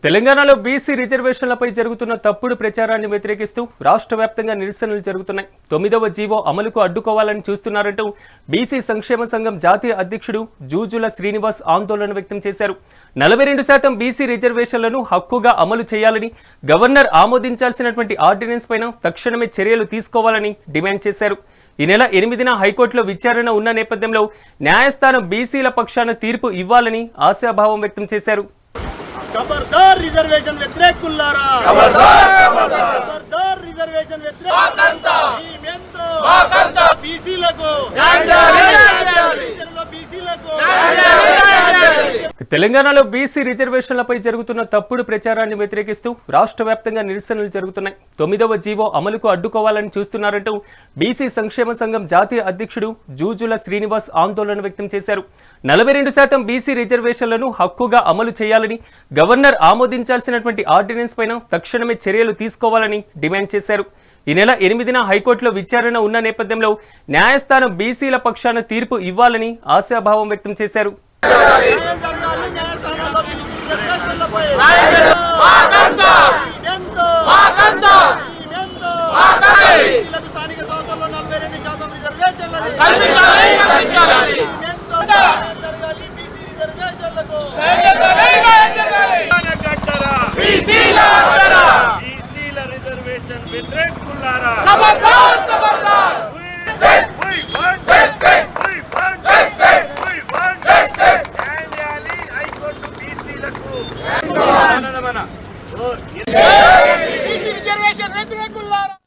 తెలంగాణలో బీసీ రిజర్వేషన్లపై జరుగుతున్న తప్పుడు ప్రచారాన్ని వ్యతిరేకిస్తూ రాష్ట్ర వ్యాప్తంగా నిరసనలు జరుగుతున్నాయి. తొమ్మిదవ జీవో అమలుకు అడ్డుకోవాలని చూస్తున్నారంటూ బీసీ సంక్షేమ సంఘం జాతీయ అధ్యక్షుడు జూజుల శ్రీనివాస్ ఆందోళన వ్యక్తం చేశారు. నలభై రెండు శాతం బీసీ రిజర్వేషన్లను హక్కుగా అమలు చేయాలని గవర్నర్ ఆమోదించాల్సినటువంటి ఆర్డినెన్స్ పైన తక్షణమే చర్యలు తీసుకోవాలని డిమాండ్ చేశారు. ఈ నెల ఎనిమిదిన హైకోర్టులో విచారణ ఉన్న నేపథ్యంలో న్యాయస్థానం బీసీల పక్షాన తీర్పు ఇవ్వాలని ఆశాభావం వ్యక్తం చేశారు. ఖబర్దార్ రిజర్వేషన్ వ్యతిరేకులారా ఖబర్దార్ రిజర్వేషన్ వ్యతిరేకంతో బీసీలకు బీసీలకు తెలంగాణలో బీసీ రిజర్వేషన్లపై జరుగుతున్న తప్పుడు ప్రచారాన్ని వ్యతిరేకిస్తూ రాష్ట్ర వ్యాప్తంగా నిరసనలు జరుగుతున్నాయి. తొమ్మిదవ జీవో అమలుకు అడ్డుకోవాలని చూస్తున్నారంటూ బీసీ సంక్షేమ సంఘం జాతీయ అధ్యక్షుడు జూజుల శ్రీనివాస్ ఆందోళన వ్యక్తం చేశారు. నలభై రెండు శాతం బీసీ రిజర్వేషన్లను హక్కుగా అమలు చేయాలని గవర్నర్ ఆమోదించాల్సినటువంటి ఆర్డినెన్స్ పైన తక్షణమే చర్యలు తీసుకోవాలని డిమాండ్ చేశారు. ఈ నెల ఎనిమిదిన హైకోర్టులో విచారణ ఉన్న నేపథ్యంలో న్యాయస్థానం బీసీల పక్షాన తీర్పు ఇవ్వాలని ఆశాభావం వ్యక్తం చేశారు. Reservation వ్యతిరేకులారా reservation వ్యతిరేకులారా